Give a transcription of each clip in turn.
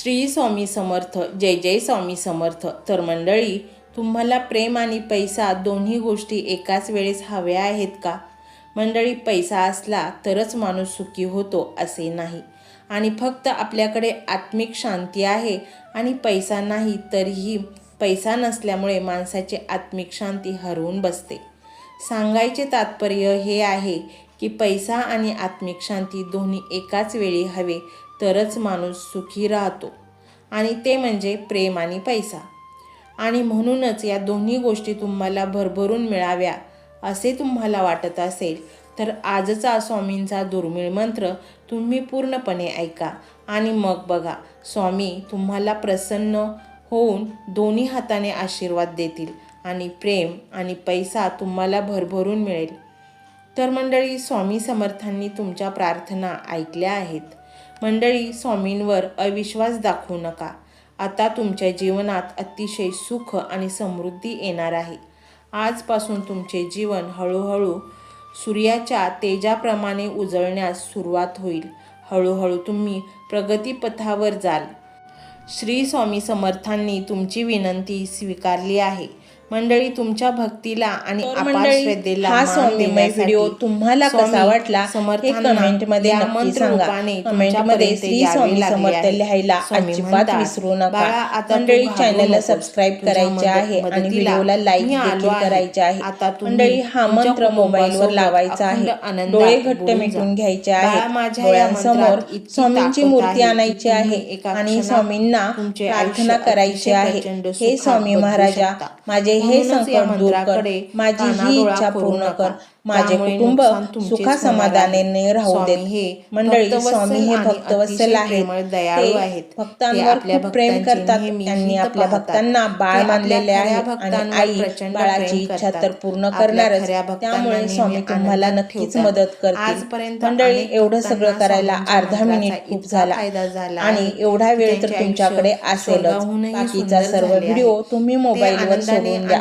श्री स्वामी समर्थ जय जय स्वामी समर्थ. तर मंडळी तुम्हाला प्रेम आणि पैसा दोन्ही गोष्टी एकाच वेळेस हव्या आहेत का? मंडळी पैसा असला तरच माणूस सुखी होतो असे नाही. आणि फक्त आपल्याकडे आत्मिक शांती आहे आणि पैसा नाही तरीही पैसा नसल्यामुळे माणसाची आत्मिक शांती हरवून बसते. सांगायचे तात्पर्य हे आहे की पैसा आणि आत्मिक शांती दोन्ही एकाच वेळी हवे तरच माणूस सुखी राहतो. आणि ते म्हणजे प्रेम आणि पैसा. आणि म्हणूनच या दोन्ही गोष्टी तुम्हाला भरभरून मिळाव्या असे तुम्हाला वाटत असेल तर आजचा स्वामींचा दुर्मिळ मंत्र तुम्ही पूर्णपणे ऐका आणि मग बघा स्वामी तुम्हाला प्रसन्न होऊन दोन्ही हाताने आशीर्वाद देतील आणि प्रेम आणि पैसा तुम्हाला भरभरून मिळेल. तर मंडळी स्वामी समर्थांनी तुमच्या प्रार्थना ऐकल्या आहेत. मंडळी स्वामींवर अविश्वास दाखवू नका. आता तुमच्या जीवनात अतिशय सुख आणि समृद्धी येणार आहे. आजपासून तुमचे जीवन हळूहळू सूर्याच्या तेजाप्रमाणे उजळण्यास सुरुवात होईल. हळूहळू तुम्ही प्रगतीपथावर जाल. श्री स्वामी समर्थांनी तुमची विनंती स्वीकारली आहे. मंडळी तुमच्या भक्तीला आणि श्रद्धेला हा स्वामीमय व्हिडिओ तुम्हाला कसा वाटला हे कमेंटमध्ये नक्की सांगा कमेंटमध्ये श्री स्वामी समर्थ. लिहायला अजिबात विसरू "बाळा, नका मंडळी चॅनलला. सबस्क्राईब करायचे आहे आणि व्हिडिओला लाईक देखील. करायचे आहे मंडळी हा मंत्र मोबाईलवर लावायचा आहे डोळे घट्ट. मिटून घ्यायचे आहे डोळ्यांसमोर स्वामींची मूर्ती आणायची आहे आणि स्वामींना प्रार्थना करायची आहे हे स्वामी महाराजा. माझे हे संकट दूर कर माझी ही इच्छा पूर्ण. कर माझे कुटुंब सुखा आहे. समाधानाने राहू देत हे मंडळी स्वामी हे आणि भक्तवत्सल अतिशय आहेत प्रेमळ दयाळू ते आहेत. ते भक्तांवर प्रेम करतात त्यांनी आपल्या. भक्तांना बाळ मानलेले आहे आणि आई बाळाची इच्छा. तर पूर्ण करणारच त्यामुळे स्वामी तुम्हाला नक्कीच. मदत करतील आजपर्यंत मंडळी एवढं सगळं करायला अर्धा मिनिट खूप झाला आणि आहे एवढा वेळ तर तुमच्याकडे असेलच स्वर्गाहूनही बाकीचा सर्व व्हिडिओ आहे. तुम्ही मोबाईलवर सोडून द्या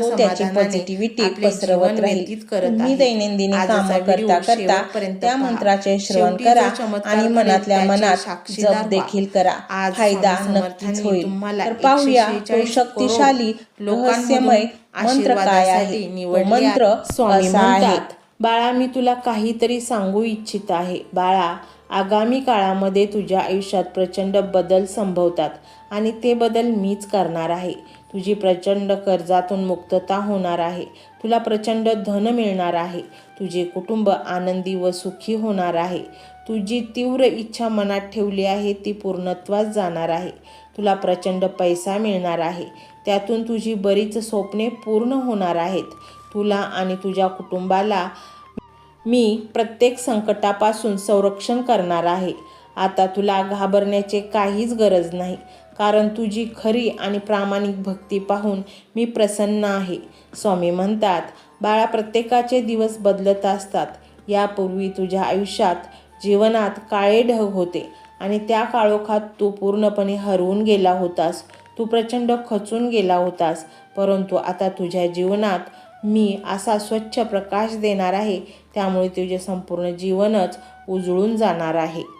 तो त्याची पॉझिटिव्हिटी पसरवत राहील तुम्ही. दैनंदिनी कामं करता करता त्या. मंत्राचे श्रवण करा आणि मनातल्या मनात जप. देखील करा फायदा नक्कीच होईल तर पाहूया तो 146 शक्तिशाली रहस्यमय मंत्र काय आहे मंत्र. स्वामी म्हणतात बाळा मी तुला काहीतरी सांगू इच्छित आहे बाळा आगामी काळामध्ये तुझ्या आयुष्यात प्रचंड बदल संभवतात आणि ते बदल मीच करणार आहे तुझी प्रचंड कर्जातून मुक्तता होणार आहे. तुला प्रचंड धन मिळणार आहे. तुझे कुटुंब आनंदी व सुखी होणार आहे. तुझी तीव्र इच्छा मनात ठेवली आहे ती पूर्णत्वास जाणार आहे. तुला प्रचंड पैसा मिळणार आहे. त्यातून तुझी बरीच स्वप्ने पूर्ण होणार आहेत. तुला आणि तुझ्या कुटुंबाला मी प्रत्येक संकटापासून संरक्षण करणार आहे. आता तुला घाबरण्याचे काहीच गरज नाही. कारण तुझी खरी आणि प्रामाणिक भक्ती पाहून मी प्रसन्न आहे. स्वामी म्हणतात बाळा प्रत्येकाचे दिवस बदलत असतात. यापूर्वी तुझ्या आयुष्यात जीवनात काळे ढग होते आणि त्या काळोखात तू पूर्णपणे हरवून गेला होतास. तू प्रचंड खचून गेला होतास. परंतु आता तुझ्या जीवनात मी असा स्वच्छ प्रकाश देणार आहे. त्यामुळे तुझे संपूर्ण जीवनच उजळून जाणार आहे.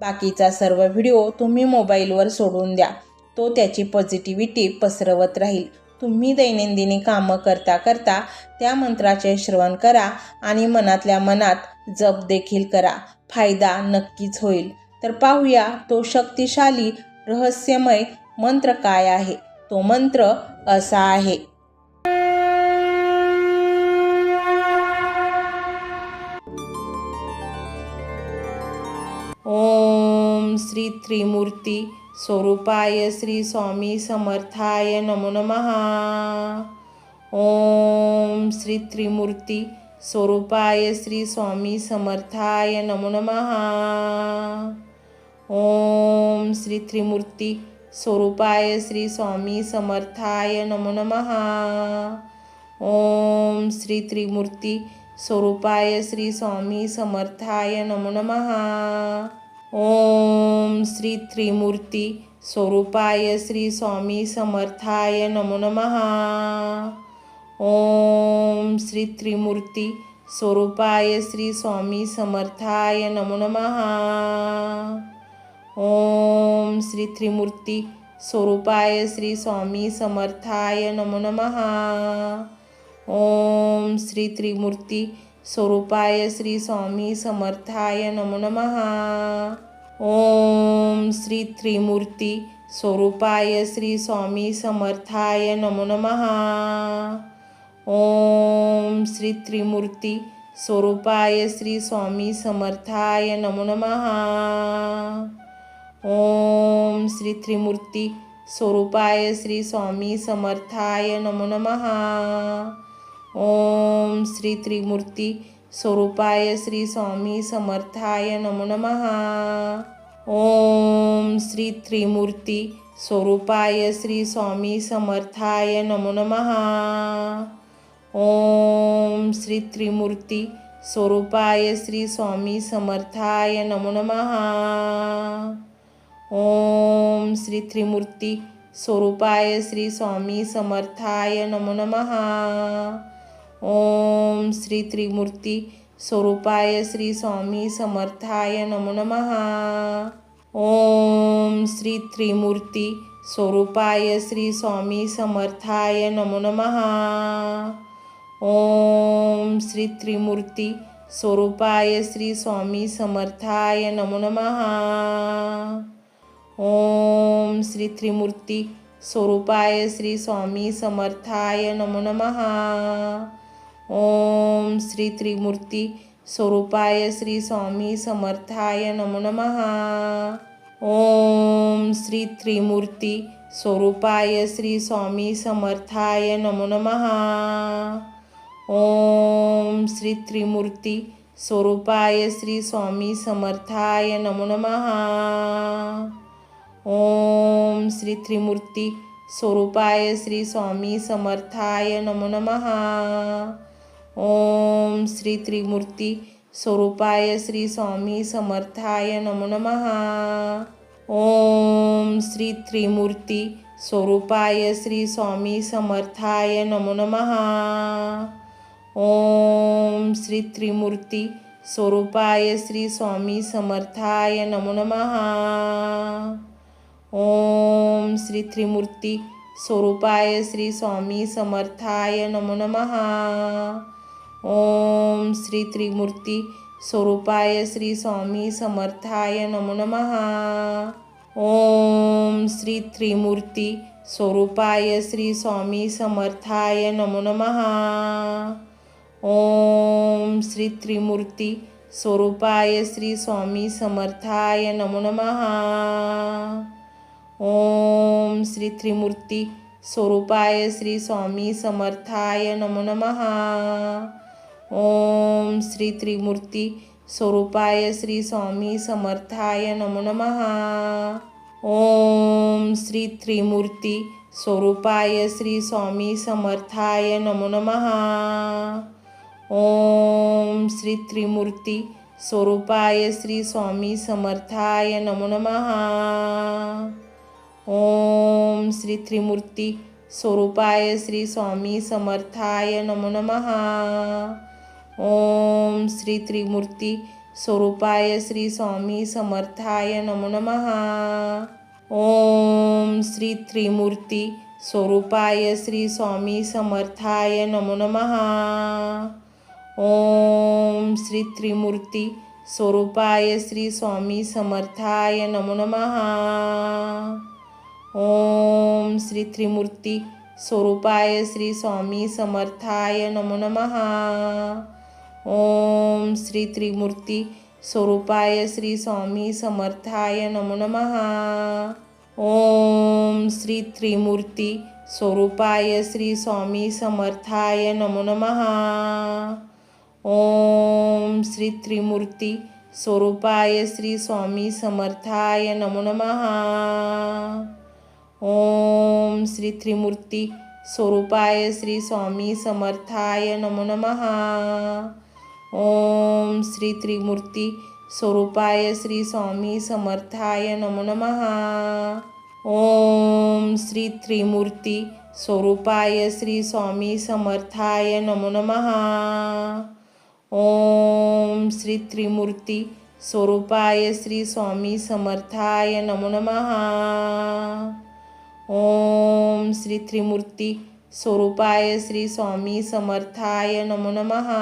बाकीचा सर्व व्हिडिओ तुम्ही मोबाईलवर सोडून द्या. तो त्याची पॉझिटिव्हिटी पसरवत राहील. तुम्ही दैनंदिनी कामं करता करता त्या मंत्राचे श्रवण करा आणि मनातल्या मनात जप देखील करा. फायदा नक्कीच होईल. तर पाहूया तो शक्तिशाली रहस्यमय मंत्र काय आहे? तो मंत्र असा आहे. श्री त्रिमूर्ती स्वरूपाय श्री स्वामी समर्थाय नमो नमः. ओम श्री त्रिमूर्ती स्वरूपाय श्री स्वामी समर्थाय नमो नमः. ओम श्री त्रिमूर्ती स्वरूपाय श्री स्वामी समर्थाय नमो नमः. ओम श्री त्रिमूर्ती स्वरूपाय श्री स्वामी समर्थाय नमो नमः. ओम श्री त्रिमूर्ती स्वरूपाय श्री स्वामी समर्थाय नमो नमहा ओम श्री त्रिमूर्ती स्वरूपाय श्री स्वामी समर्थाय नमो नमः। ओम श्री त्रिमूर्ती स्वरूपाय श्री स्वामी समर्थाय नमो नमहा ओम श्री त्रिमूर्ती स्वरूपाय श्री स्वामी समर्थाय नमो नमः। ओम श्री त्रिमूर्ती स्वरूपाय श्री स्वामी समर्थाय नमो नमः। ओम श्री त्रिमूर्ती स्वरूपाय श्री स्वामी समर्थाय नमो नमः। ओम श्री त्रिमूर्ती स्वरूपाय श्री स्वामी समर्थाय नमो नमः। ओम श्री त्रिमूर्ती स्वरूपाय श्री स्वामी समर्थाय नमो नमः. ओम श्री त्रिमूर्ती स्वरूपाय श्री स्वामी समर्थाय नमो नमहा ओम श्री त्रिमूर्ती स्वरूपाय श्री स्वामी समर्थाय नमो नमहा ओम श्री त्रिमूर्ती स्वरूपाय श्री स्वामी समर्थाय नमो नमः. ओम श्री त्रिमूर्ती स्वरूपाय श्री स्वामी समर्थाय नमो नमहा ओम श्री त्रिमूर्ती स्वरूपाय श्री स्वामी समर्थाय नमो नमहा ओम श्री त्रिमूर्ती स्वरूपाय श्री स्वामी समर्थाय नमो नमहा ओम श्री त्रिमूर्ती स्वरूपाय श्री स्वामी समर्थाय नमो नमः। ओम श्री त्रिमूर्ती स्वरूपाय श्री स्वामी समर्थाय नमो नमहा ओम श्री त्रिमूर्ती स्वरूपाय श्री स्वामी समर्थाय नमो नमहा ओम श्री त्रिमूर्ती स्वरूपाय श्री स्वामी समर्थाय नमो नमहा ओम श्री त्रिमूर्ती स्वरूपाय श्री स्वामी समर्थाय नमो नमः। ओम श्री त्रिमूर्ती स्वरूपाय श्री स्वामी समर्थाय नमो नमहा ओम श्री त्रिमूर्ती स्वरूपाय श्री स्वामी समर्थाय नमो नमहा ओम श्री त्रिमूर्ती स्वरूपाय श्री स्वामी समर्थाय नमो नमहा ओम श्री त्रिमूर्ती स्वरूपाय श्री स्वामी समर्थाय नमो नमहा ओम श्री त्रिमूर्ती स्वरूपाय श्री स्वामी समर्थाय नमो नमहा ओम श्री त्रिमूर्ती स्वरूपाय श्री स्वामी समर्थाय नमो नमहा ओम श्री त्रिमूर्ती स्वरूपाय श्री स्वामी समर्थाय नमो नमहा ओम श्री त्रिमूर्ती स्वरूपाय श्री स्वामी समर्थाय नमो नमहा ओम श्री त्रिमूर्ती स्वरूपाय श्री स्वामी समर्थाय नमो नमहा ओम श्री त्रिमूर्ती स्वरूपाय श्री स्वामी समर्थाय नमो नमहा ओम श्री त्रिमूर्ती स्वरूपाय श्री स्वामी समर्थाय नमो नमहा ओम श्री त्रिमूर्ती स्वरूपाय श्री स्वामी समर्थाय नमो नमः। ओम श्री त्रिमूर्ती स्वरूपाय श्री स्वामी समर्थाय नमो नमः। ओम श्री त्रिमूर्ती स्वरूपाय श्री स्वामी समर्थाय नमो नमः। ओम श्री त्रिमूर्ती स्वरूपाय श्री स्वामी समर्थाय नमो नमः। ओम श्री त्रिमूर्ती स्वरूपाय श्री स्वामी समर्थाय नमो नमः। ओम श्री त्रिमूर्ती स्वरूपाय श्री स्वामी समर्थाय नमो नमहा ओम श्री त्रिमूर्ती स्वरूपाय श्री स्वामी समर्थाय नमो नमहा ओम श्री त्रिमूर्ती स्वरूपाय श्री स्वामी समर्थाय नमो नमहा ओम श्री त्रिमूर्ती स्वरूपाय श्री स्वामी समर्थाय नमो नमहा ओम श्री त्रिमूर्ती स्वरूपाय श्री स्वामी समर्थाय नमो नमहा ओम श्री त्रिमूर्ती स्वरूपाय श्री स्वामी समर्थाय नमो नमहा ओम श्री त्रिमूर्ती स्वरूपाय श्री स्वामी समर्थाय नमो नमहा ओम श्री त्रिमूर्ती स्वरूपाय श्री स्वामी समर्थाय नमो नमहा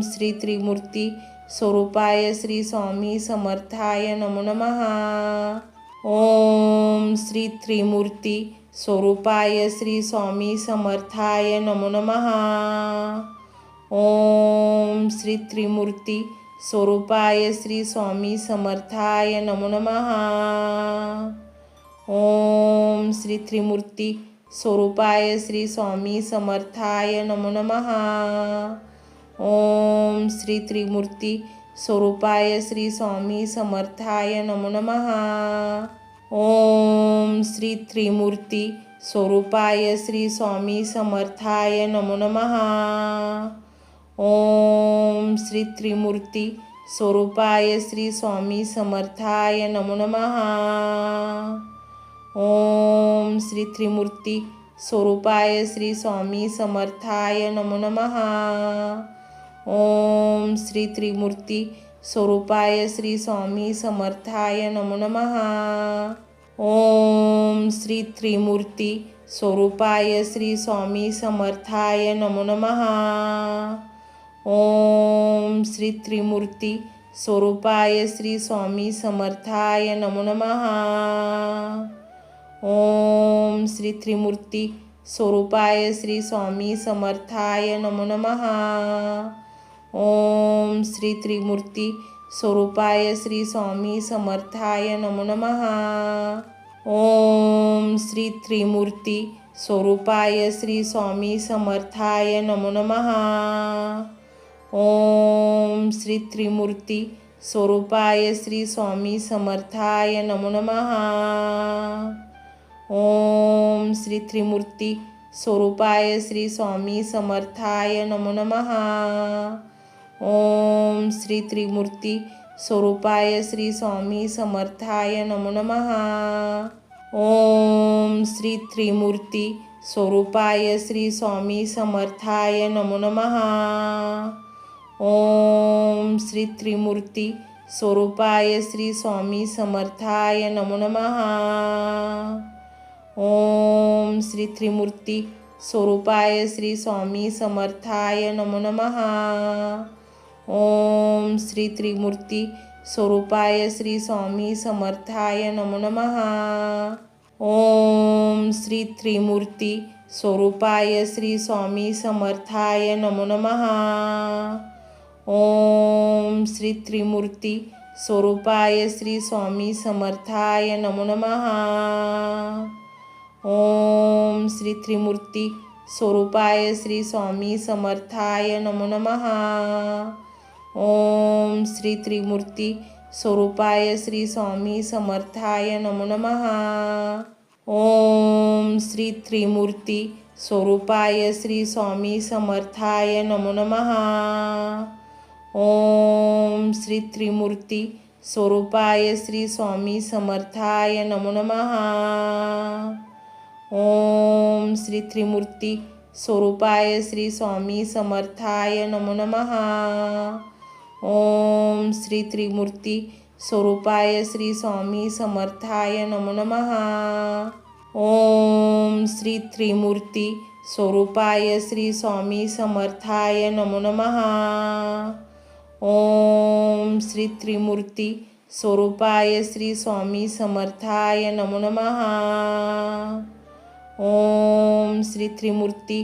ओम श्री त्रिमूर्ती स्वरूपाय श्री स्वामी समर्थाय नमो नमहा ओम श्री त्रिमूर्ती स्वरूपाय श्री स्वामी समर्थाय नमो नमहा ओम श्री त्रिमूर्ती स्वरूपाय श्री स्वामी समर्थाय नमो नमः। ओम श्री त्रिमूर्ती स्वरूपाय श्री स्वामी समर्थाय नमो नमः। ओम श्री त्रिमूर्ती स्वरूपाय श्री स्वामी समर्थाय नमो नमः। ओम श्री त्रिमूर्ती स्वरूपाय श्री स्वामी समर्थाय नमो नमः। ओम श्री त्रिमूर्ती स्वरूपाय श्री स्वामी समर्थाय नमो नमः। ओम श्री त्रिमूर्ती स्वरूपाय श्री स्वामी समर्थाय नमो नमः। ओम श्री त्रिमूर्ती स्वरूपाय श्री स्वामी समर्थाय नमो नमहा ओम श्री त्रिमूर्ती स्वरूपाय श्री स्वामी समर्थाय नमो नमहा ओम श्री त्रिमूर्ती स्वरूपाय श्री स्वामी समर्थाय नमो नमहा ओम श्री त्रिमूर्ती स्वरूपाय श्री स्वामी समर्थाय नमो नमः। ओम श्री त्रिमूर्ती स्वरूपाय श्री स्वामी समर्थाय नमो नमहा ओम श्री त्रिमूर्ती स्वरूपाय श्री स्वामी समर्थाय नमो नमहा ओम श्री त्रिमूर्ती स्वरूपाय श्री स्वामी समर्थाय नमो नमहा ओम श्री त्रिमूर्ती स्वरूपाय श्री स्वामी समर्थाय नमो नमः। ओम श्री त्रिमूर्ती स्वरूपाय श्री स्वामी समर्थाय नमो नमहा ओम श्री त्रिमूर्ती स्वरूपाय श्री स्वामी समर्थाय नमो नमहा ओम श्री त्रिमूर्ती स्वरूपाय श्री स्वामी समर्थाय नमो नमहा ओम श्री त्रिमूर्ती स्वरूपाय श्री स्वामी समर्थाय नमो नमः। ओम श्री त्रिमूर्ती स्वरूपाय श्री स्वामी समर्थाय नमो नमहा ओम श्री त्रिमूर्ती स्वरूपाय श्री स्वामी समर्थाय नमो नमहा ओम श्री त्रिमूर्ती स्वरूपाय श्री स्वामी समर्थाय नमो नमहा ओम श्री त्रिमूर्ती स्वरूपाय श्री स्वामी समर्थाय नमो नमहा ओम श्री त्रिमूर्ती स्वरूपाय श्री स्वामी समर्थाय नमो नमहा ओम श्री त्रिमूर्ती स्वरूपाय श्री स्वामी समर्थाय नमो नमहा ओम श्री त्रिमूर्ती स्वरूपाय श्री स्वामी समर्थाय नमो नमहा ओम श्री त्रिमूर्ती स्वरूपाय श्री स्वामी समर्थाय नमो नमहा ओम श्री त्रिमूर्ती स्वरूपाय श्री स्वामी समर्थाय नमो नमहा ओम श्री त्रिमूर्ती स्वरूपाय श्री स्वामी समर्थाय नमो नमहा ओम श्री त्रिमूर्ती स्वरूपाय श्री स्वामी समर्थाय नमो नमहा ओम श्री त्रिमूर्ती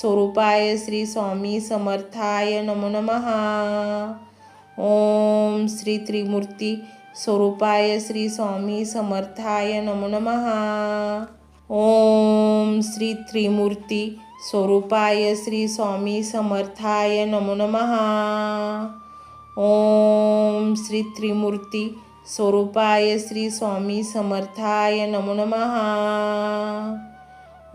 स्वरूपाय श्री स्वामी समर्थाय नमो नमः। ओम श्री त्रिमूर्ती स्वरूपाय श्री स्वामी समर्थाय नमो नमः। ओम श्री त्रिमूर्ती स्वरूपाय श्री स्वामी समर्थाय नमो नमः। ओम श्री त्रिमूर्ती स्वरूपाय श्री स्वामी समर्थाय नमो नमः।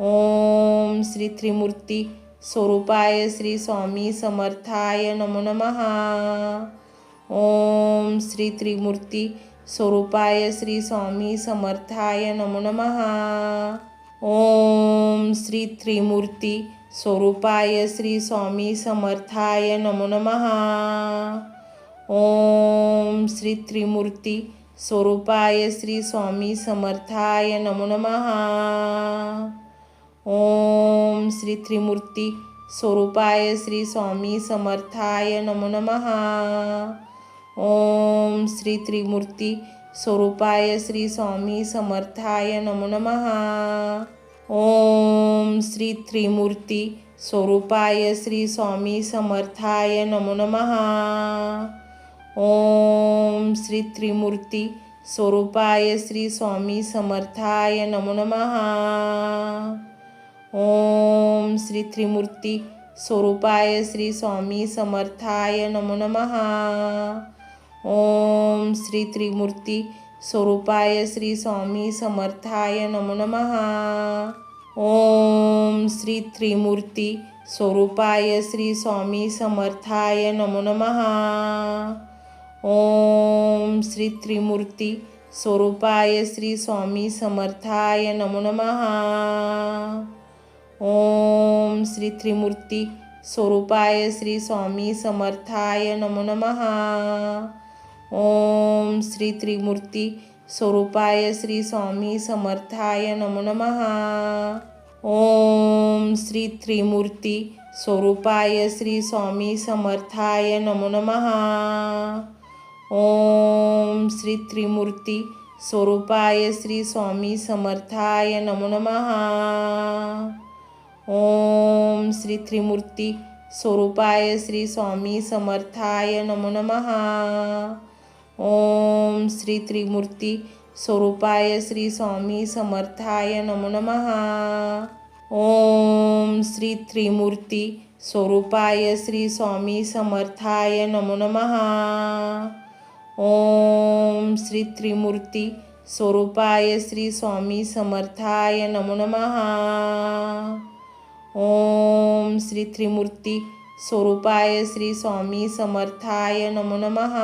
ओम श्री त्रिमूर्ती स्वरूपाय श्री स्वामी समर्थाय नमो नमः। ओम श्री त्रिमूर्ती स्वरूपाय श्री स्वामी समर्थाय नमो नमः। ओम श्री त्रिमूर्ती स्वरूपाय श्री स्वामी समर्थाय नमो नमहा ओम श्री त्रिमूर्ती स्वरूपाय श्री स्वामी समर्थाय नमो नमहा ओम श्री त्रिमूर्ती स्वरूपाय श्री स्वामी समर्थाय नमो नमः। ओम श्री त्रिमूर्ती स्वरूपाय श्री स्वामी समर्थाय नमो नमहा ओम श्री त्रिमूर्ती स्वरूपाय श्री स्वामी समर्थाय नमो नमहा ओम श्री त्रिमूर्ती स्वरूपाय श्री स्वामी समर्थाय नमो नमहा ओम श्री त्रिमूर्ती स्वरूपाय श्री स्वामी समर्थाय नमो नमः। ओम श्री त्रिमूर्ती स्वरूपाय श्री स्वामी समर्थाय नमो नमहा ओम श्री त्रिमूर्ती स्वरूपाय श्री स्वामी समर्थाय नमो नमहा ओम श्री त्रिमूर्ती स्वरूपाय श्री स्वामी समर्थाय नमो नमः। ओम श्री त्रिमूर्ती स्वरूपाय श्री स्वामी समर्थाय नमो नमः। ओम श्री त्रिमूर्ती स्वरूपाय श्री स्वामी समर्थाय नमो नमहा ओम श्री त्रिमूर्ती स्वरूपाय श्री स्वामी समर्थाय नमो नमहा ओम श्री त्रिमूर्ती स्वरूपाय श्री स्वामी समर्थाय नमो नमहा ओम श्री त्रिमूर्ती स्वरूपाय श्री स्वामी समर्थाय नमो नमहा ओम श्री त्रिमूर्ती स्वरूपाय श्री स्वामी समर्थाय नमो नमहा ओम श्री त्रिमूर्ती स्वरूपाय श्री स्वामी समर्थाय नमो नमहा ओम श्री त्रिमूर्ती स्वरूपाय श्री स्वामी समर्थाय नमो नमहा ओम श्री त्रिमूर्ती स्वरूपाय श्री स्वामी समर्थाय नमो नमः।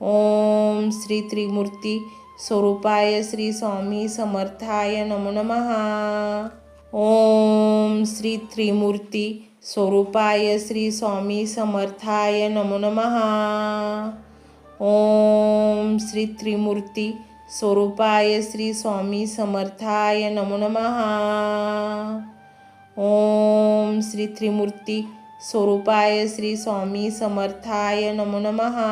ओम श्री त्रिमूर्ती स्वरूपाय श्री स्वामी समर्थाय नमो नमहा ओम श्री त्रिमूर्ती स्वरूपाय श्री स्वामी समर्थाय नमो नमहा ओम श्री त्रिमूर्ती स्वरूपाय श्री स्वामी समर्थाय नमो नमहा ओम श्री त्रिमूर्ती स्वरूपाय श्री स्वामी समर्थाय नमो नमहा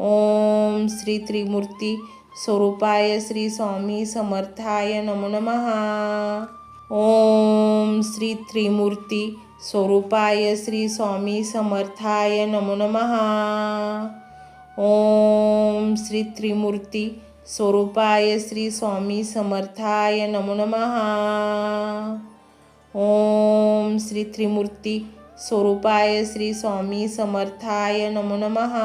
ओम श्री त्रिमूर्ती स्वरूपाय श्री स्वामी समर्थाय नमो नमः। ओम श्री त्रिमूर्ती स्वरूपाय श्री स्वामी समर्थाय नमो नमः। ओम श्री त्रिमूर्ती स्वरूपाय श्री स्वामी समर्थाय नमो नमः। ओम श्री त्रिमूर्ती स्वरूपाय श्री स्वामी समर्थाय नमो नमः।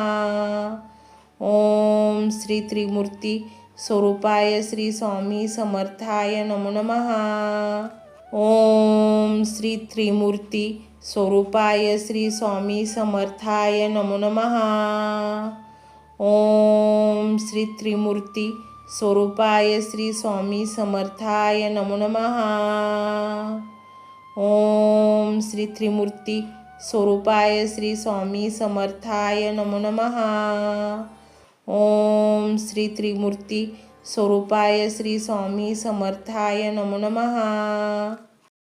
ओम श्री त्रिमूर्ती स्वरूपाय श्री स्वामी समर्थाय नमो नमहा ओम श्री त्रिमूर्ती स्वरूपाय श्री स्वामी समर्थाय नमो नमहा ओम श्री त्रिमूर्ती स्वरूपाय श्री स्वामी समर्थाय नमो नमहा ओम श्री त्रिमूर्ती स्वरूपाय श्री स्वामी समर्थाय नमो नमः। ओम श्री त्रिमूर्ती स्वरूपाय श्री स्वामी समर्थाय नमो नमः.